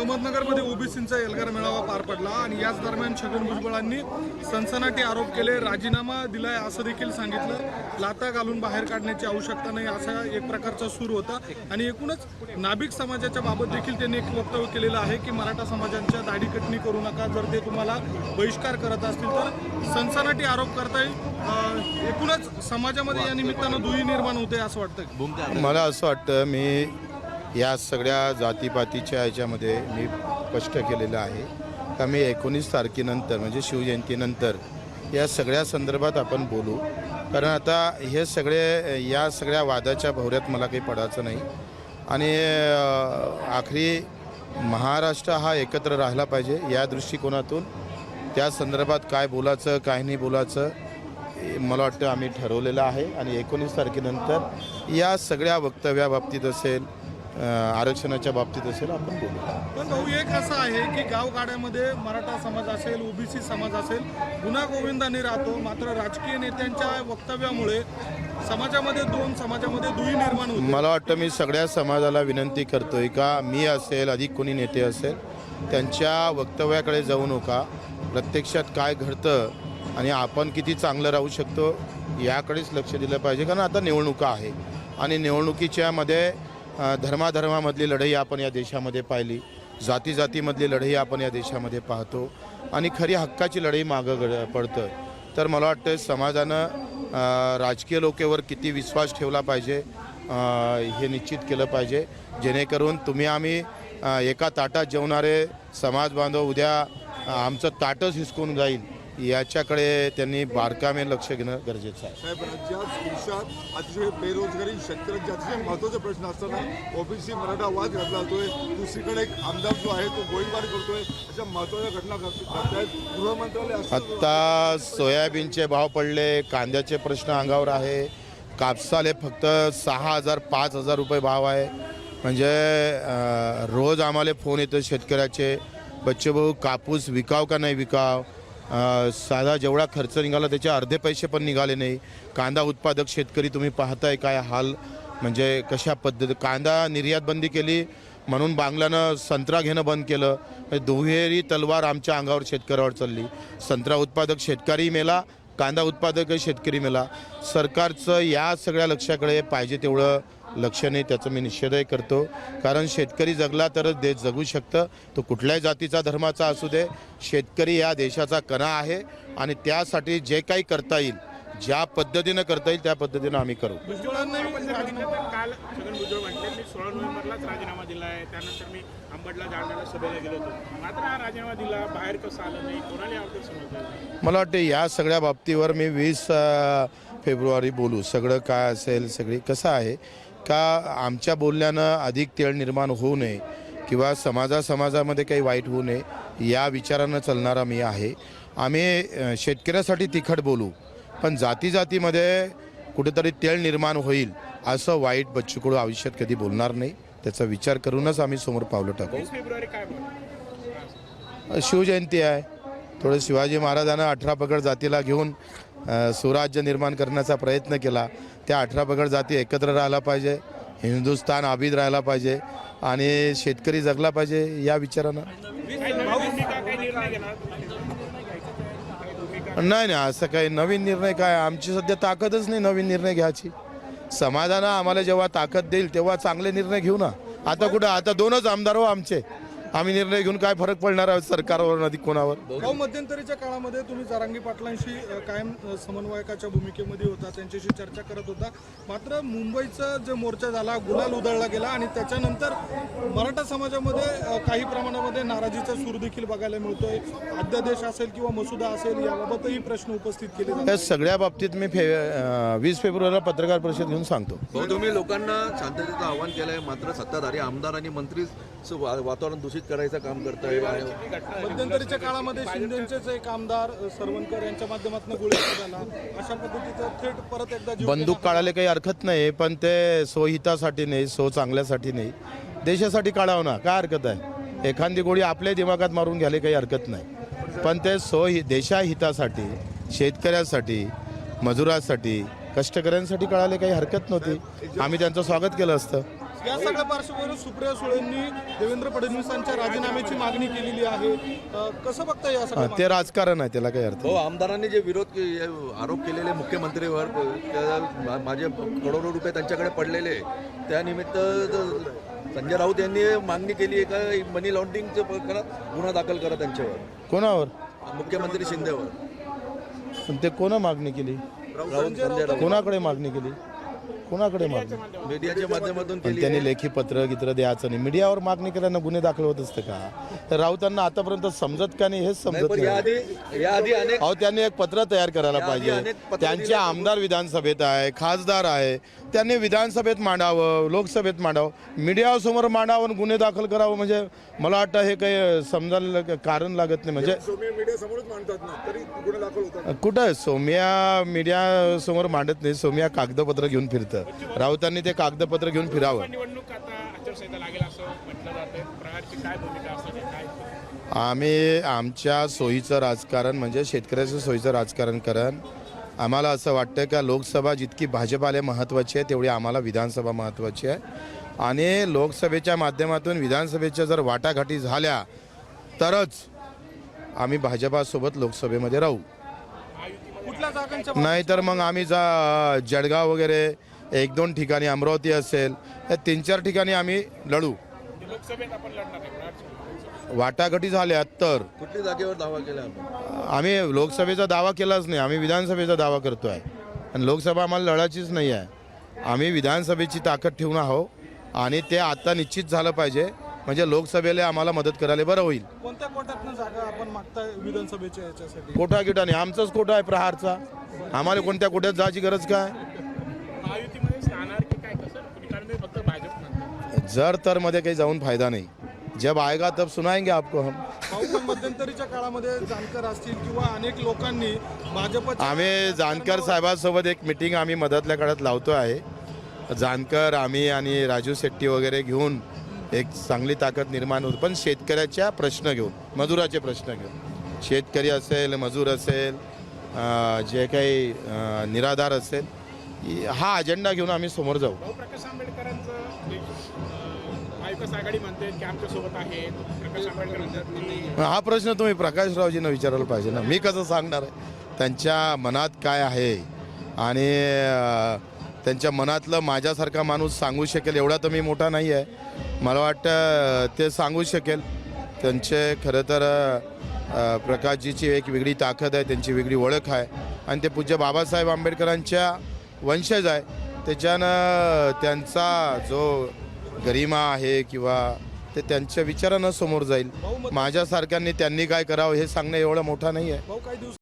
अहमदनगरमध्ये ओबीसींचा एल्गार मेळावा पार पडला आणि याच दरम्यान छगन भुजबळांनी सनसनाटी आरोप केले राजीनामा दिलाय असं देखील सांगितलं. लाता घालून बाहेर काढण्याची आवश्यकता नाही असा एक प्रकारचा सूर होता. आणि एकूणच नाभिक समाजाच्या बाबत देखील त्यांनी एक वक्तव्य केलेलं आहे की मराठा समाजांच्या दाढीकटणी करू नका. जर ते तुम्हाला बहिष्कार करत असतील तर सनसनाटी आरोप करता येईल एकूणच समाजामध्ये या निमित्तानं दुही निर्माण होते असं वाटतं मला असं वाटतं मी या सगळ्या जातीपातीच्या याच्यामध्ये मी स्पष्ट केलेलं आहे. का मी एकोणीस तारखेनंतर म्हणजे शिवजयंतीनंतर या सगळ्या संदर्भात आपण बोलू. कारण आता हे सगळे या सगळ्या वादाच्या भवऱ्यात मला काही पडायचं नाही. आणि आखरी महाराष्ट्र हा एकत्र राहिला पाहिजे या दृष्टिकोनातून. त्या संदर्भात काय बोलायचं काय नाही बोलायचं मला वाटतं आम्ही ठरवलेलं आहे. आणि एकोणीस तारखेनंतर या सगळ्या वक्तव्याबाबतीत असेल आरक्षणाच्या बाबतीत असेल आपण बोलू. पण भाऊ एक असं आहे की गावगाड्यामध्ये मराठा समाज असेल ओबीसी समाज असेल गुन्हा गोविंदाने राहतो मात्र राजकीय नेत्यांच्या वक्तव्यामुळे समाजामध्ये दोन समाजामध्ये दुही निर्माण होते. मला वाटतं मी सगळ्या समाजाला विनंती करतोय का मी असेल अधिक कोणी नेते असेल त्यांच्या वक्तव्याकडे जाऊ नका. प्रत्यक्षात काय घडतं आणि आपण किती चांगलं राहू शकतो याकडेच लक्ष दिलं पाहिजे कारण आता निवडणुका आहे. आणि निवडणुकीच्या मध्ये अ, धर्माधर्मामधली लढाई आपण या देशामध्ये पाहिली. जाती जातीमधली लढाई आपण या देशामध्ये पाहतो. आणि खरी हक्काची लढाई मागं गड पडतं. तर मला वाटतं समाजानं राजकीय लोकेवर किती विश्वास ठेवला पाहिजे हे निश्चित केलं पाहिजे. जेणेकरून तुम्ही आम्ही एका ताटात जेवणारे समाज बांधव उद्या आमचं ताटच हिसकून जाईल. याच्याकडे त्यांनी बारकामे लक्ष घेणं गरजेचं आहे. साहेब राज्यात देशात अतिशय बेरोजगारी शेतकऱ्यांचे अतिशय महत्त्वाचे प्रश्न असताना ओबीसी मराठा वाद घातला जातोय. दुसरीकडे एक आमदार जो आहे तो गोळीबार करतोय. अशा महत्त्वाच्या घटना घडत गृहमंत्रालय आत्ता सोयाबीनचे भाव पडले कांद्याचे प्रश्न अंगावर आहे. कापसाले फक्त सहा हजार पाच हजार रुपये भाव आहे. म्हणजे रोज आम्हाला फोन येतो शेतकऱ्याचे. बच्चे भाऊ कापूस विकाव का नाही विकाव? साधा जेवढा खर्च निघाला त्याचे अर्धे पैसे पण निघाले नाही. कांदा उत्पादक शेतकरी तुम्ही पाहताय काय हाल म्हणजे कशा पद्धती कांदा निर्यात बंदी केली म्हणून बांगलानं संत्रा घेणं बंद केलं. दुहेरी तलवार आमच्या अंगावर शेतकऱ्यावर चालली. संत्रा उत्पादक शेतकरी मेला कांदा उत्पादक शेतकरी मेला. सरकारचं या सगळ्या लक्षाकडे पाहिजे तेवढं लक्ष नाही त्याचं मी निषेधही करतो. कारण शेतकरी जगला तरच देश जगू शकतं. तो कुठल्याही जातीचा धर्माचा असू दे शेतकरी या देशाचा कणा आहे आणि त्यासाठी जे काही करता येईल ज्या पद्धतीनं करता येईल त्या पद्धतीनं आम्ही करू. भुजबळांनाही राजीनामा काल छगन भुजबळ म्हटले मी सोळा नोव्हेंबरलाच राजीनामा दिला आहे. त्यानंतर मी अंबडला जालन्याला सभेला गेलो होतो. मात्र हा राजीनामा दिला बाहेर कसं आलं नाही कोणाला याबद्दल समजलं मला वाटते या सगळ्या बाबतीवर मी वीस फेब्रुवारी बोलू. सगळं काय असेल सगळी कसं आहे का आमच्या बोलण्यानं अधिक तेळ निर्माण होऊ नये किंवा समाजा समाजामध्ये काही वाईट होऊ नये या विचारानं चालणारा मी आहे. आम्ही शेतकऱ्यासाठी तिखट बोलू पण जाती जातीमध्ये कुठेतरी तेळ निर्माण होईल असं वाईट बच्चूकडू आयुष्यात कधी बोलणार नाही. त्याचा विचार करूनच आम्ही समोर पावलं टाकू. शिवजयंती आहे. थोडं शिवाजी महाराजांना अठरा पगड जातीला घेऊन अ, सुराज्य निर्माण करण्याचा प्रयत्न केला. त्या अठरा पगड जाती एकत्र राहायला पाहिजे हिंदुस्थान आबिद राहायला पाहिजे आणि शेतकरी जगला पाहिजे या विचारानं. नाही नाही असं काही नवीन निर्णय काय? आमची सध्या ताकदच नाही नवीन निर्णय घ्यायची. समाजानं आम्हाला जेव्हा ताकद देईल तेव्हा चांगले निर्णय घेऊ ना. आता कुठं? आता दोनच आमदार हो आमचे. आम्ही निर्णय घेऊन काय फरक पडणार आहे सरकारवर अधिक कोणावर? भाऊ मध्यंतरीच्या काळामध्ये तुम्ही जरांगी पाटलांशी कायम समन्वयकाच्या भूमिकेमध्ये होता त्यांच्याशी चर्चा करत होता. मात्र मुंबईचा जो मोर्चा झाला गुलाल उधळला गेला आणि त्याच्यानंतर मराठा समाजामध्ये काही प्रमाणामध्ये नाराजीचा सूर देखील बघायला मिळतोय. अध्यादेश असेल किंवा मसुदा असेल याबाबतही प्रश्न उपस्थित केले या सगळ्या बाबतीत मी फे वीस फेब्रुवारीला पत्रकार परिषद घेऊन सांगतो. भाऊ तुम्ही लोकांना शांततेचं आव्हान केलंय मात्र सत्ताधारी आमदार आणि मंत्री वातावरण दूषित करायचं काम करताय मध्यंतरीच्या काळामध्ये शिंदेचेच एक आमदार सरवणकर यांच्या माध्यमातून झाला. अशा पद्धतीचं थेट परत एकदा बंदूक काढायला काही हरकत नाही पण ते स्वहितासाठी नाही सो चांगल्यासाठी नाही. देशासाठी काढावं ना काय हरकत आहे? एखादी गोळी आपल्या दिमागात मारून घ्यायला काही हरकत नाही. पण ते सो देशाहितासाठी शेतकऱ्यासाठी मजुरासाठी कष्टकऱ्यांसाठी कळाले काही हरकत नव्हती. आम्ही त्यांचं स्वागत केलं असतं. या सगळ्या पार्श्वभूमीवर सुप्रिया सुळेंनी देवेंद्र फडणवीसांच्या राजीनाम्याची मागणी केलेली आहे. कसं बघता या हा, सगळ्या ते राजकारण आहे त्याला काही अर्थ हो आमदारांनी जे विरोध के- आरोप केलेले मुख्यमंत्रीवर त्या मा- माझे करोडो रुपये त्यांच्याकडे पडलेले. त्यानिमित्त ज- संजय राऊत यांनी मागणी केली आहे का मनी लॉन्ड्रिंगचं प्रकरणात गुन्हा दाखल करा त्यांच्यावर. कोणावर? मुख्यमंत्री शिंदेवर. पण ते कोणा मागणी केली? राऊत संजय राऊत. कोणाकडे मागणी केली? कोणाकडे मागणी? मीडियाच्या माध्यमातून. पण केली त्यांनी लेखी पत्र गित्र द्यायचं नाही. मीडियावर मागणी केल्यानं गुन्हे दाखल होत असते का? तर राऊतांना आतापर्यंत समजत का नाही हेच नाही समजत पण नाही. याआधी याआधी अनेक अहो त्यांनी एक पत्र तयार करायला पाहिजे. अनेक पत्र त्यांचे. आमदार विधानसभेत आहे खासदार आहे. त्यांनी विधानसभेत मांडावं लोकसभेत मांडावं. मीडियासमोर मांडावं आणि गुन्हे दाखल करावं म्हणजे मला वाटतं हे काही समजायला कारण लागत नाही. म्हणजे सोमी मीडिया समोरच मांडतात ना? तरी गुन्हे दाखल होतात. कुठं? सोम्या मीडिया समोर मांडत नाही. सोम्या कागदपत्र घेऊन फिरतं. राऊतांनी ते कागदपत्र घेऊन फिरावं. निवडणूक आता आचारसंहिता लागेल असं म्हटलं जातंय प्रहारची काय भूमिका असणार आहे काय? आम्ही आमच्या सोयीचं राजकारण म्हणजे शेतकऱ्याचं सोयीचं राजकारण करण आम्हाला असं वाटतं का लोकसभा जितकी भाजपाला महत्त्वाची आहे तेवढी आम्हाला विधानसभा महत्त्वाची आहे. आणि लोकसभेच्या माध्यमातून विधानसभेच्या जर वाटाघाटी झाल्या तरच आम्ही भाजपासोबत लोकसभेमध्ये राहू. कुठल्या जागांच्या नाहीतर मग आम्ही जा जळगाव वगैरे एक दोन ठिकाणी अमरावती असेल या तीन चार ठिकाणी आम्ही लढू. लोकसभेत आपण लढणार आहे प्रहारची वाटाघाटी झाल्या तर. कुठली जागेवर दावा केला आपण? आम्ही लोकसभेचा दावा केलाच नाही आम्ही विधानसभेचा दावा करतो आहे आणि लोकसभा आम्हाला लढायचीच नाही आहे. आम्ही विधानसभेची ताकद ठेवून आहो आणि ते आता निश्चित झालं पाहिजे म्हणजे लोकसभेला आम्हाला मदत करायला बरं होईल. कोणत्या कोट्यातनं जागा आपण मागताय विधानसभेच्या याच्यासाठी? कोटा गिटा नाही आमचाच कोटा आहे प्रहारचा? आम्हाला कोणत्या कोट्यात जायची गरज काय? जर तर मध्ये काही जाऊन फायदा नाही. जब आएगा तब सुनाएंगे आपको हम. भाऊ मध्यंतरीच्या काळामध्ये जानकर असतील किंवा अनेक लोकांनी भाजपच्या आम्ही जानकर साहेबांसोबत एक मिटिंग आम्ही मधातल्या काळात लावतो आहे. जानकर आम्ही आणि राजू शेट्टी वगैरे घेऊन एक चांगली ताकद निर्माण होत पण शेतकऱ्याच्या प्रश्न घेऊन मजुराचे प्रश्न घेऊन. शेतकरी असेल मजूर असेल अं, जे काही अं, निराधार असेल हा अजेंडा घेऊन आम्ही समोर जाऊ. प्रकाश आंबेडकरांचं आघाडी म्हणते की आमच्यासोबत प्रकाश आंबेडकर हा प्रश्न तुम्ही प्रकाशरावजींना विचारायला पाहिजे ना. मी कसं सांगणार आहे? त्यांच्या मनात काय आहे? आणि त्यांच्या मनातलं माझ्यासारखा माणूस सांगू शकेल एवढा तर मी मोठा नाही आहे. मला वाटतं ते सांगू शकेल. त्यांचे खरं तर प्रकाशजीची एक वेगळी ताकद आहे त्यांची वेगळी ओळख आहे. आणि ते पूज्य बाबासाहेब आंबेडकरांच्या वंशज आहे. त्याच्यानं त्यांचा जो गरिमा आहे किंवा ते त्यांच्या विचारानं समोर जाईल. माझ्यासारख्यांनी त्यांनी काय करावं हे सांगणं एवढं मोठं नाही आहे